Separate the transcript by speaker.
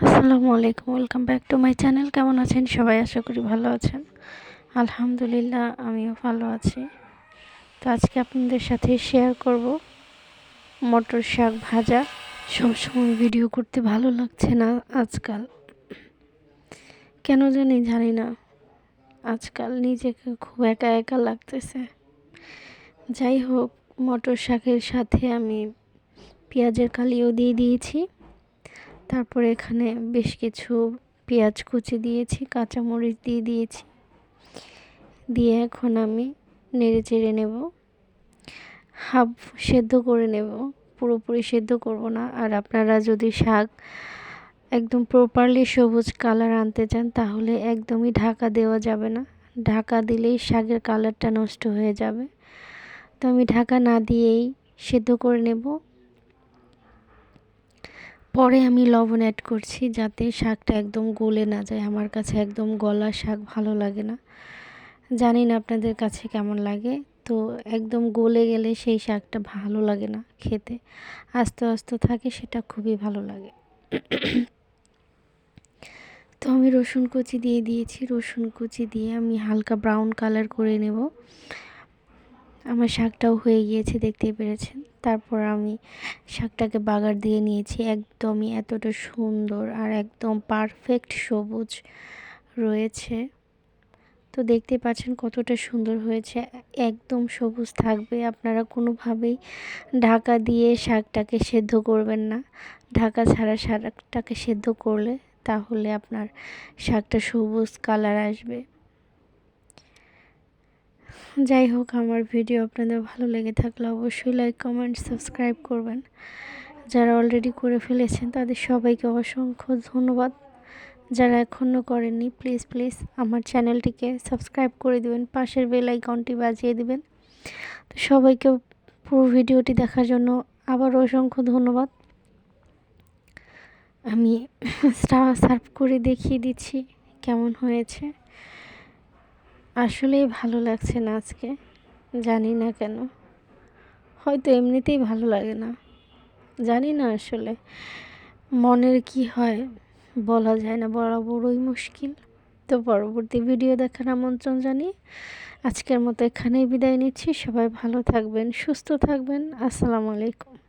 Speaker 1: আসসালামু আলাইকুম, welcome back to my channel. কেমন আছেন? সবাই আশা করি ভালো আছেন। আলহামদুলিল্লাহ, আমিও ভালো আছি। তো আজকে আপনাদের সাথে শেয়ার করব মটর শাক ভাজা। সবসময় ভিডিও করতে ভালো লাগছে না আজকাল। কেন জানি জানি না। আজকাল নিজেকে খুব একা একা লাগতেছে। যাই হোক, মটর শাকের সাথে আমি পেঁয়াজের কালিও দিয়ে দিয়েছি। তারপরে এখানে বেশ কিছু পেঁয়াজ কুচি দিয়েছি, কাঁচামরিচ দিয়ে দিয়েছি। দিয়ে এখন আমি নেড়ে চেড়ে নেব। হাফ সেদ্ধ করে নেব। পুরোপুরি সেদ্ধ করব না। আর আপনারা যদি শাক একদম প্রপারলি সবুজ কালার আনতে চান, তাহলে একদমই ঢাকা দেওয়া যাবে না। ঢাকা দিলেই শাকের কালারটা নষ্ট হয়ে যাবে। তো আমি ঢাকা না দিয়েই সেদ্ধ করে নেব। পরে আমি লবণ অ্যাড করছি যাতে শাকটা একদম গলে না যায়। আমার কাছে একদম গলা শাক ভালো লাগে না। জানি না আপনাদের কাছে কেমন লাগে। তো একদম গলে গেলে সেই শাকটা ভালো লাগে না খেতে। আস্তে আস্তে থাকে, সেটা খুবই ভালো লাগে। তো আমি রসুন কুচি দিয়ে দিয়েছি। রসুন কুচি দিয়ে আমি হালকা ব্রাউন কালার করে নেব। আমার শাকটাও হয়ে গিয়েছে, দেখতেই পেরেছেন। তারপর আমি শাকটাকে বাগার দিয়ে নিয়েছি, একদমই এতটা সুন্দর আর একদম পারফেক্ট সবুজ রয়েছে। তো দেখতে পাচ্ছেন কতটা সুন্দর হয়েছে, একদম সবুজ থাকবে। আপনারা কোনোভাবেই ঢাকা দিয়ে শাকটাকে সেদ্ধ করবেন না। ঢাকা ছাড়া শাকটাকে সেদ্ধ করলে তাহলে আপনার শাকটা সবুজ কালার আসবে। যাই হোক, আমার ভিডিও আপনাদের ভালো লেগে থাকলে অবশ্যই লাইক কমেন্ট সাবস্ক্রাইব করবেন। যারা অলরেডি করে ফেলেছেন, তাদের সবাইকে অসংখ্য ধন্যবাদ। যারা এখনও করেননি প্লিজ প্লিজ আমার চ্যানেলটিকে সাবস্ক্রাইব করে দেবেন, পাশের বেল আইকনটি বাজিয়ে দেবেন। তো সবাইকে পুরো ভিডিওটি দেখার জন্য আবার অসংখ্য ধন্যবাদ। আমি স্টার সার্ভ করে দেখিয়ে দিচ্ছি, কেমন হয়েছে। আসলেই ভালো লাগছে না আজকে, জানি না কেন। হয়তো এমনিতেই ভালো লাগে না, জানি না আসলে। মনের কি হয় বলা যায় না বড় বড়ই মুশকিল। তো পরবর্তী ভিডিও দেখার আমন্ত্রণ জানিয়ে আজকের মতো এখানেই বিদায় নিচ্ছি। সবাই ভালো থাকবেন, সুস্থ থাকবেন। আসসালামু আলাইকুম।